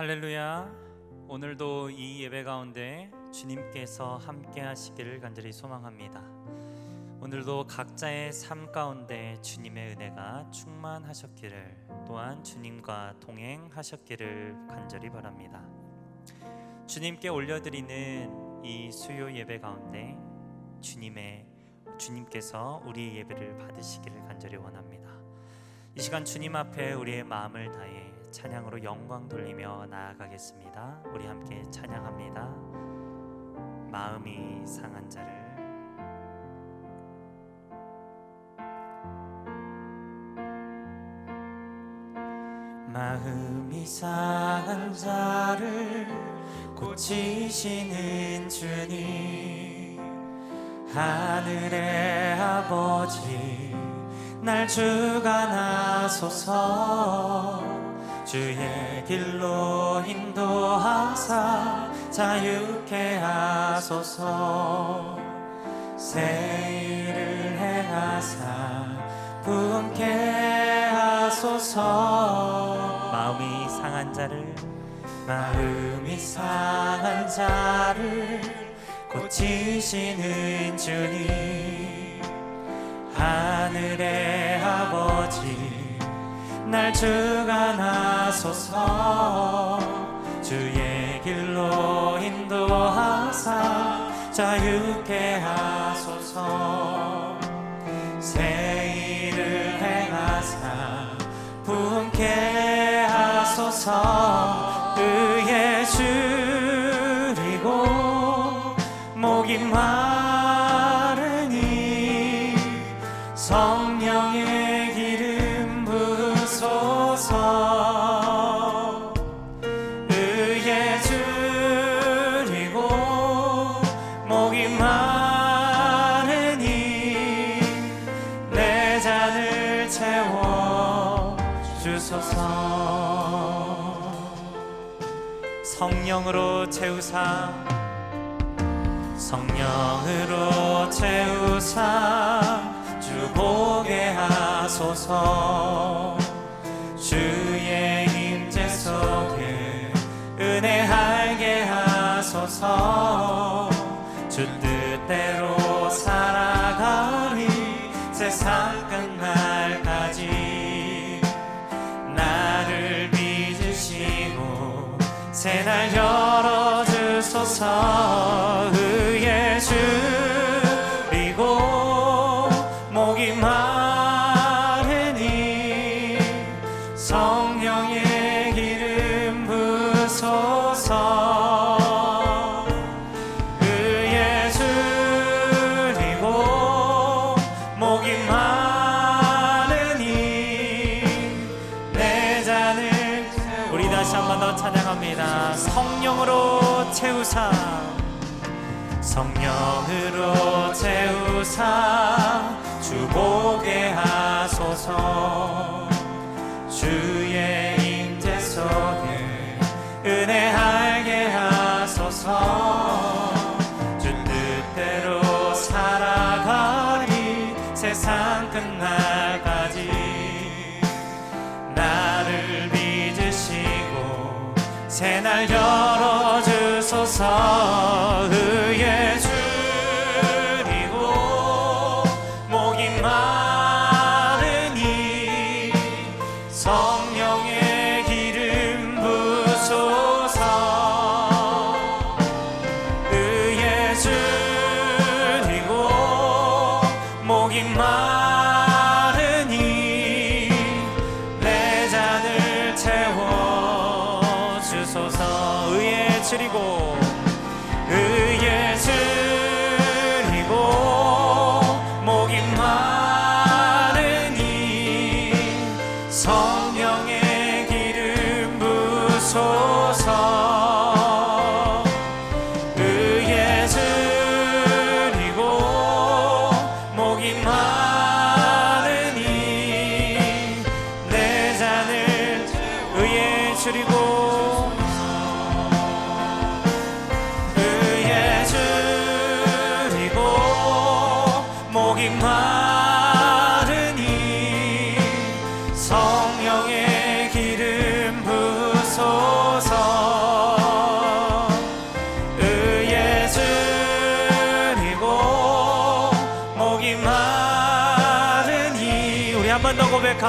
할렐루야. 오늘도 이 예배 가운데 주님께서 함께 하시기를 간절히 소망합니다. 오늘도 각자의 삶 가운데 주님의 은혜가 충만하셨기를 또한 주님과 동행하셨기를 간절히 바랍니다. 주님께 올려드리는 이 수요 예배 가운데 주님의 주님께서 우리의 예배를 받으시기를 간절히 원합니다. 이 시간 주님 앞에 우리의 마음을 다해 찬양으로 영광 돌리며 나아가겠습니다. 우리 함께 찬양합니다. 마음이 상한 자를 마음이 상한 자를 고치시는 주님 하늘의 아버지 날 주관하소서 주의 길로 인도하사 자유케 하소서. 새 일을 행하사 부흥케 하소서. 마음이 상한 자를 마음이 상한 자를 고치시는 주님. 하늘의 아버지 날 주관하소서 주의 길로 인도하사 자유케 하소서. 새 일을 행하사 부흥케 하소서 채우사. 성령으로 채우사. 주 보게 하소서. 주의 임재 속에 은혜 알게 하소서 열 채우사. 성령으로 채우사. 주보게 하소서. 주의 임재 속에 은혜 알게 하소서. 주 뜻대로 살아가리. 세상 끝날까지. 나를 빚으시고 새날 열 어주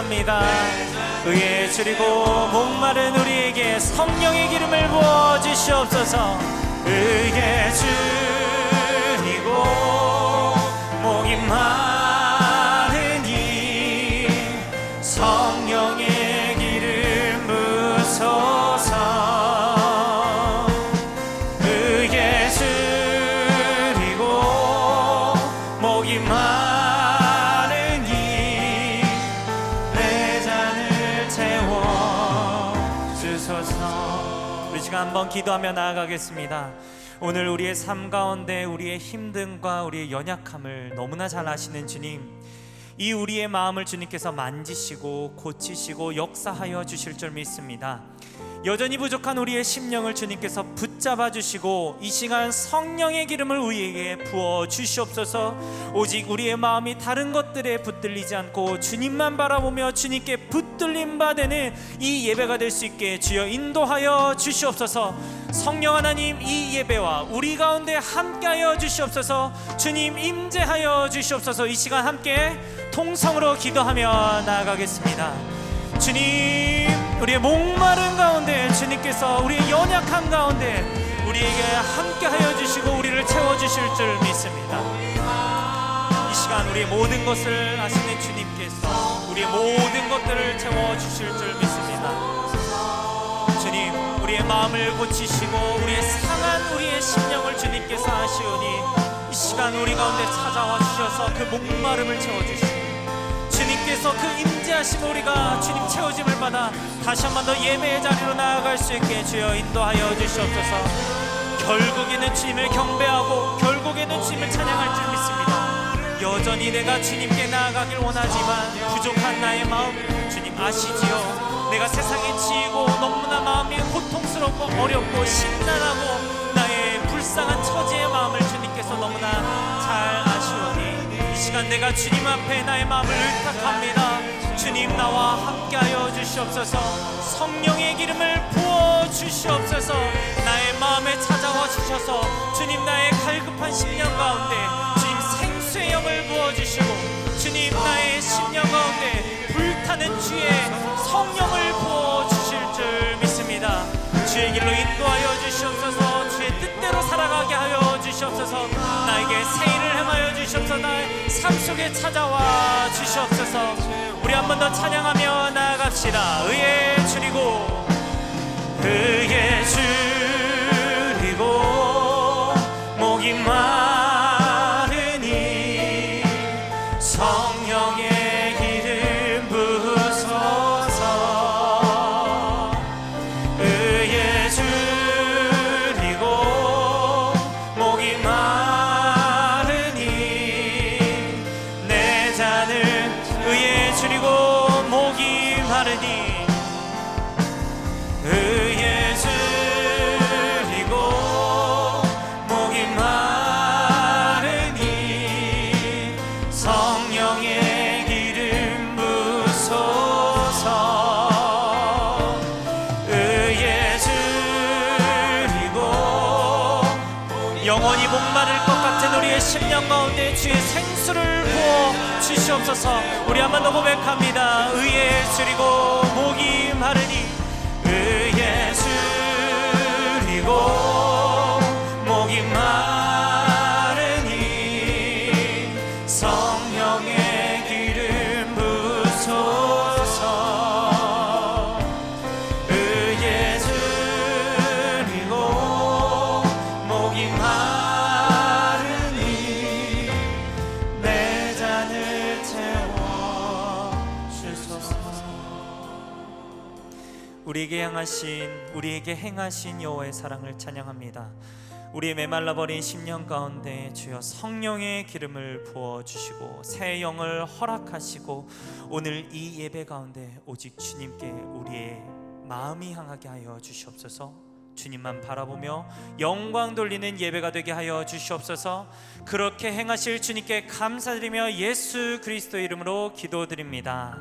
고백합니다. 의에 줄이고 목마른 우리에게 성령의 기름을 부어 주시옵소서. 의에 줄이고 목이 마 한번 기도하며 나아가겠습니다 오늘 우리의 삶 가운데 우리의 힘듦과 우리의 연약함을 너무나 잘 아시는 주님 이 우리의 마음을 주님께서 만지시고 고치시고 역사하여 주실 줄 믿습니다. 여전히 부족한 우리의 심령을 주님께서 붙잡아 주시고 이 시간 성령의 기름을 우리에게 부어 주시옵소서. 오직 우리의 마음이 다른 것들에 붙들리지 않고 주님만 바라보며 주님께 붙들림 받는 이 예배가 될 수 있게 주여 인도하여 주시옵소서. 성령 하나님 이 예배와 우리 가운데 함께하여 주시옵소서. 주님 임재하여 주시옵소서. 이 시간 함께 통성으로 기도하며 나아가겠습니다. 주님, 우리의 목마른 가운데 주님께서 우리의 연약한 가운데 우리에게 함께하여 주시고 우리를 채워 주실 줄 믿습니다. 이 시간 우리의 모든 것을 아시는 주님께서 우리의 모든 것들을 채워 주실 줄 믿습니다. 주님, 우리의 마음을 고치시고 우리의 상한 우리의 심령을 주님께서 아시오니 이 시간 우리 가운데 찾아와 주셔서 그 목마름을 채워 주시고 주님께서 그 임재하심 우리가 주님 채워짐을 받아 다시 한 번 더 예배의 자리로 나아갈 수 있게 주여 인도하여 주시옵소서. 결국에는 주님을 경배하고 결국에는 주님을 찬양할 줄 믿습니다. 여전히 내가 주님께 나아가길 원하지만 부족한 나의 마음 주님 아시지요? 내가 세상에 지이고 너무나 마음이 고통스럽고 어렵고 심란하고 나의 불쌍한 처지의 마음을 주님께서 너무나 잘아 시간 내가 주님 앞에 나의 마음을 의탁합니다. 주님 나와 함께하여 주시옵소서. 성령의 기름을 부어 주시옵소서. 나의 마음에 찾아와 주셔서 주님 나의 갈급한 심령 가운데 주님 생수의 영을 부어 주시고 주님 나의 심령 가운데 불타는 주의 성령을 부어 주실 줄 믿습니다. 주의 길로 인도하여 주시옵소서. 주의 뜻대로 살아가게 하여 주시옵소서. 나에게 새 주시옵소서. 나의 삶 속에 찾아와 주시옵소서. 우리 한 번 더 찬양하며 나아갑시다. 의에 줄이고 의 영원히 목마를 것 같은 우리의 심령 가운데 주의 생수를 부어 주시옵소서. 우리 한 번 더 고백합니다. 의에 줄이고 목이 마르니 의에 줄이고 우리에게 향하신 우리에게 행하신 여호와의 사랑을 찬양합니다. 우리의 메말라 버린 심령 가운데 주여 성령의 기름을 부어 주시고 새 영을 허락하시고 오늘 이 예배 가운데 오직 주님께 우리의 마음이 향하게 하여 주시옵소서. 주님만 바라보며 영광 돌리는 예배가 되게 하여 주시옵소서. 그렇게 행하실 주님께 감사드리며 예수 그리스도 이름으로 기도드립니다.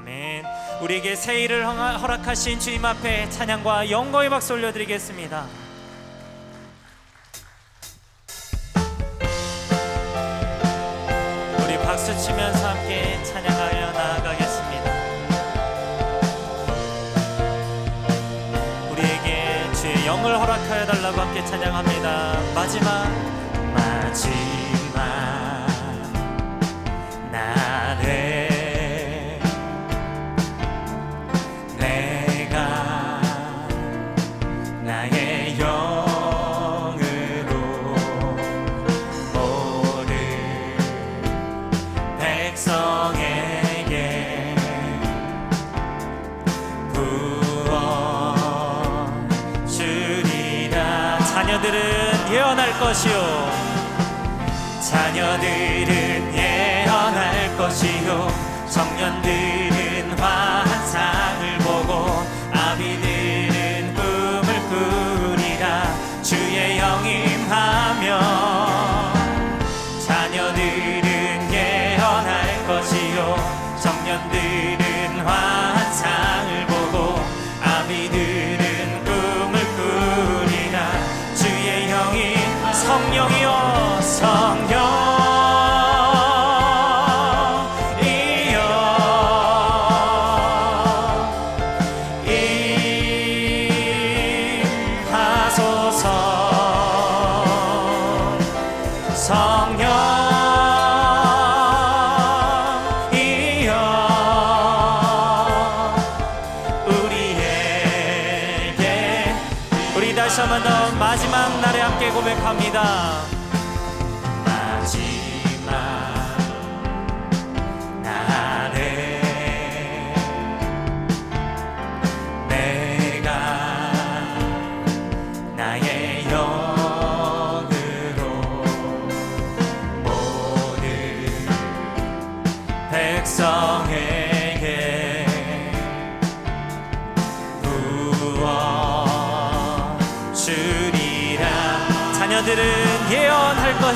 아멘. 우리에게 새 일을 허락하신 주님 앞에 찬양과 영광의 박수 올려드리겠습니다. 우리 박수 치면서 함께 찬양하여 나아가겠습니다. 우리에게 주의 영을 허락하여 달라고 함께 찬양합니다. 마지막 마지막 자녀들은 예언할 것이요. 청년들은 환상을 보고 아비들은 꿈을 꾸리라. 주의 영임하며 자녀들은 예언할 것이요. 청년들은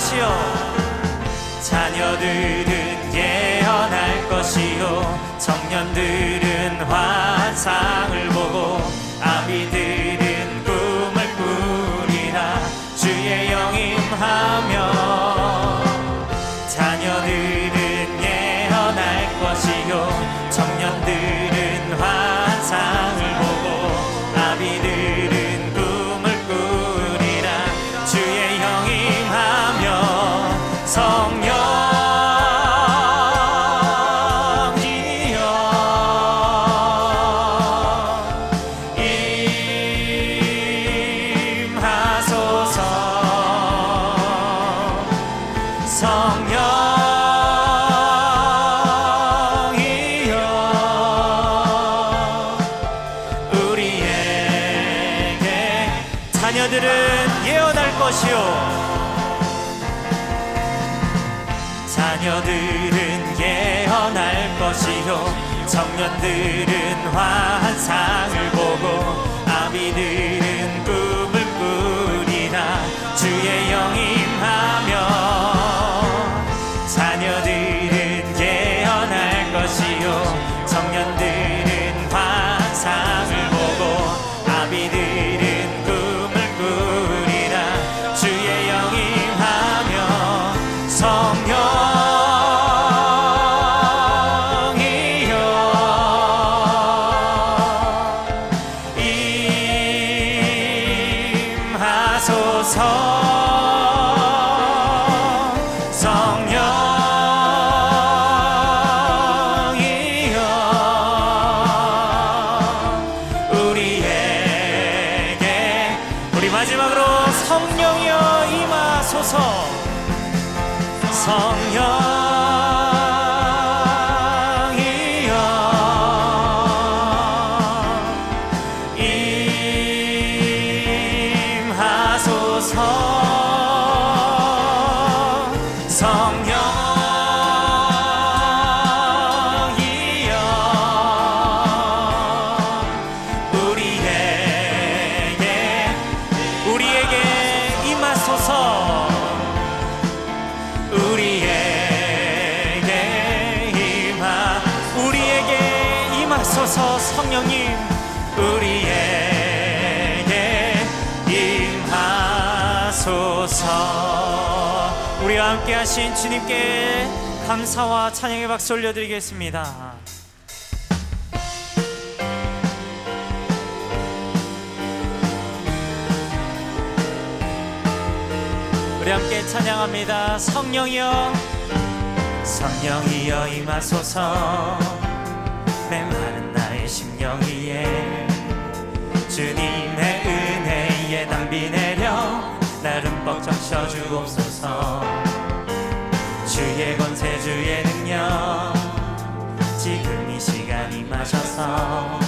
것이요 자녀들은 예언할 것이요. 청년들은 환상을 보고 아비들 성령. 주신 주님께 감사와 찬양의 박수 올려드리겠습니다. 우리 함께 찬양합니다. 성령이여, 성령이여 임하소서. 맹하는 나의 심령 위에 주님의 은혜에 담비 내려 나름 벅 적셔 주옵소서. 주의 권세 주의 능력. 지금 이 시간 임하셔서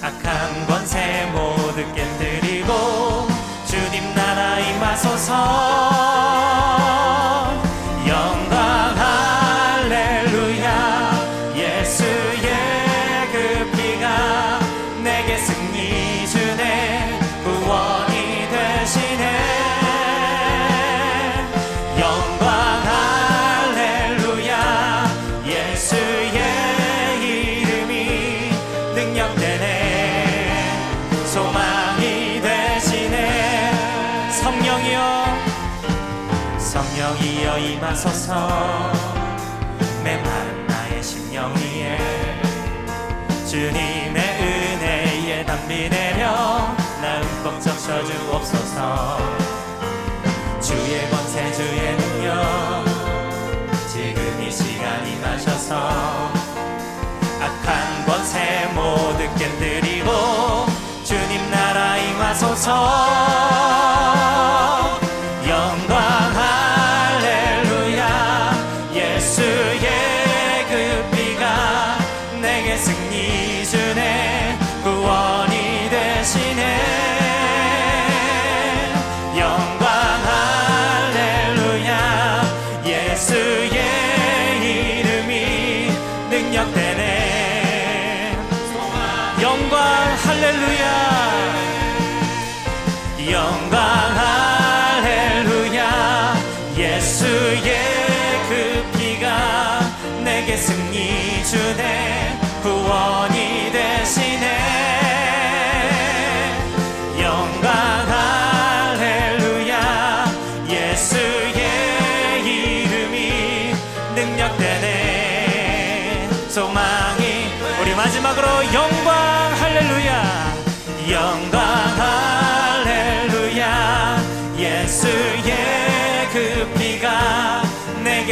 악한 권세 모두 깨뜨리고 주님 나라 임하소서 임하소서 메마른 나의 심령 위에 주님의 은혜에 담비 내려 나 흠뻑 적셔 주옵소서 주의 권세 주의 능력 지금 이 시간 임하셔서 악한 권세 모두 깨뜨리고 주님 나라 임하소서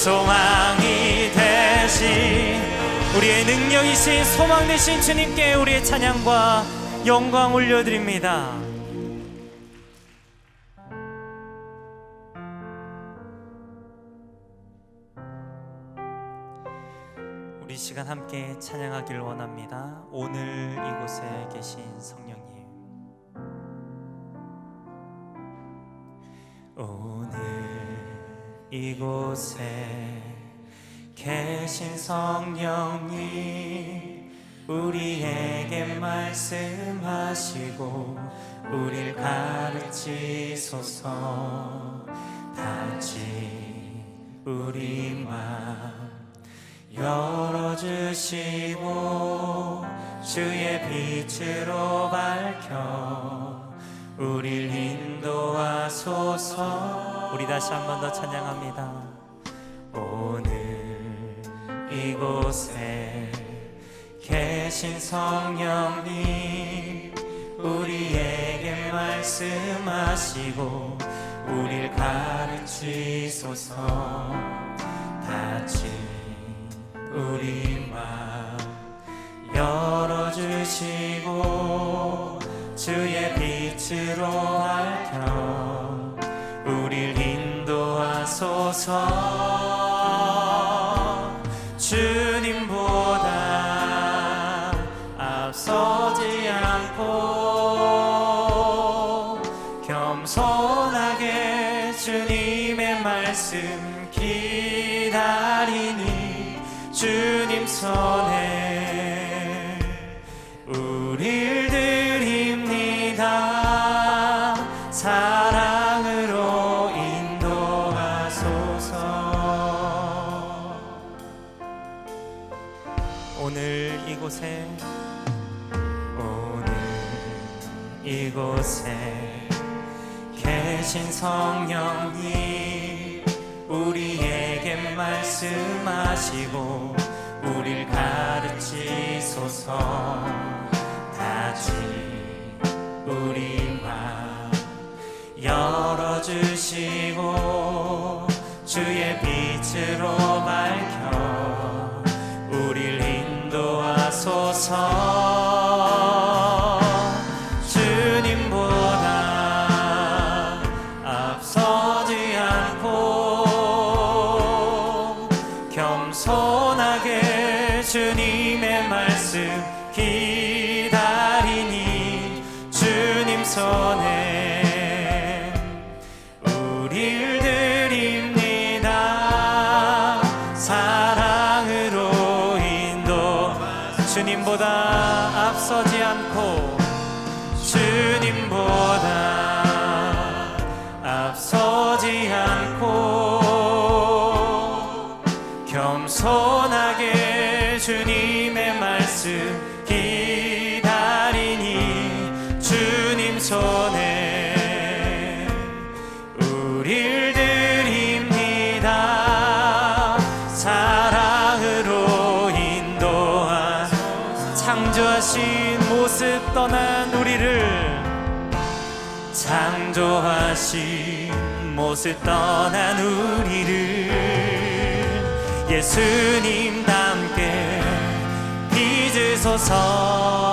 소망이 되시 우리의 능력이신 소망 되신 주님께 우리의 찬양과 영광 올려드립니다. 우리 시간 함께 찬양하길 원합니다. 오늘 이곳에 계신 성령님. 오늘 이곳에 계신 성령님 우리에게 말씀하시고 우릴 가르치소서. 다시 우리 맘 열어주시고 주의 빛으로 밝혀 우릴 인도하소서 우리 다시 한 번 더 찬양합니다. 오늘 이곳에 계신 성령님 우리에게 말씀하시고 우릴 가르치소서. 같이 우리 맘 열어주시고 주의 빛으로 밝혀 하소서 주님보다 앞서지 않고 계신 성령님 우리에게 말씀하시고 우릴 가르치소서. 다시 우리와 열어주시 모습 떠난 우리를 예수님 함께 빚으소서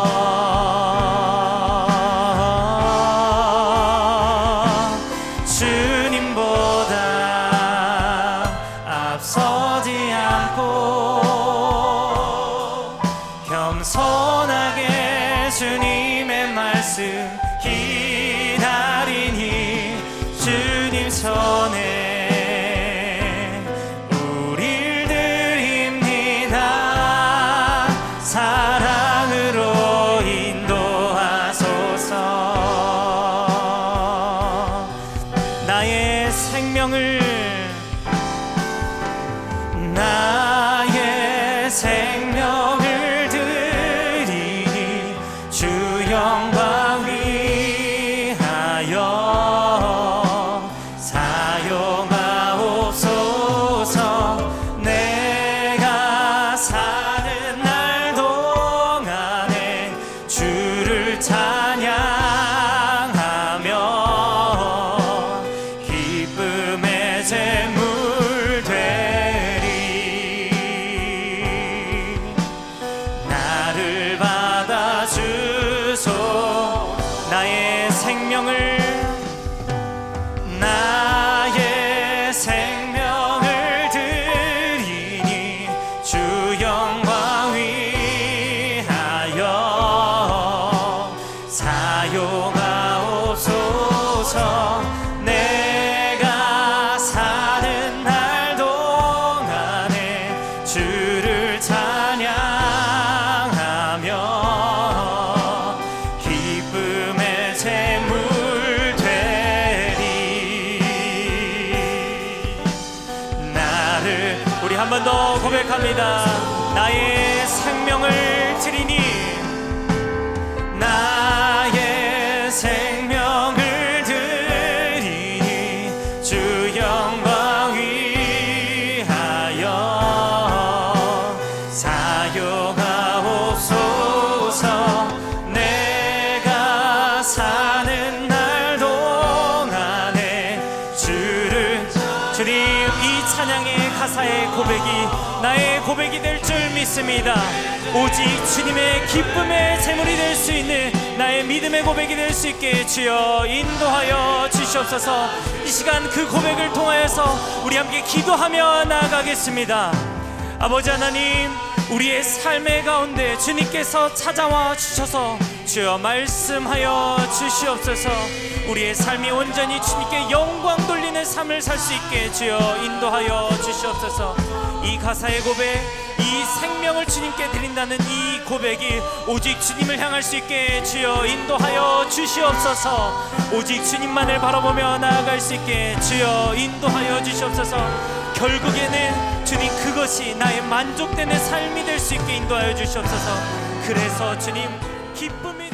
고 믿습니다. 오직 주님의 기쁨의 제물이 될 수 있는 나의 믿음의 고백이 될 수 있게 주여 인도하여 주시옵소서. 이 시간 그 고백을 통하여서 우리 함께 기도하며 나아가겠습니다. 아버지 하나님 우리의 삶의 가운데 주님께서 찾아와 주셔서 주여 말씀하여 주시옵소서. 우리의 삶이 온전히 주님께 영광 돌리는 삶을 살 수 있게 주여 인도하여 주시옵소서. 이 가사의 고백 이 생명을 주님께 드린다는 이 고백이 오직 주님을 향할 수 있게 주여 인도하여 주시옵소서. 오직 주님만을 바라보며 나아갈 수 있게 주여 인도하여 주시옵소서. 결국에는 주님 그것이 나의 만족되는 삶이 될 수 있게 인도하여 주시옵소서. 그래서 주님 기쁨이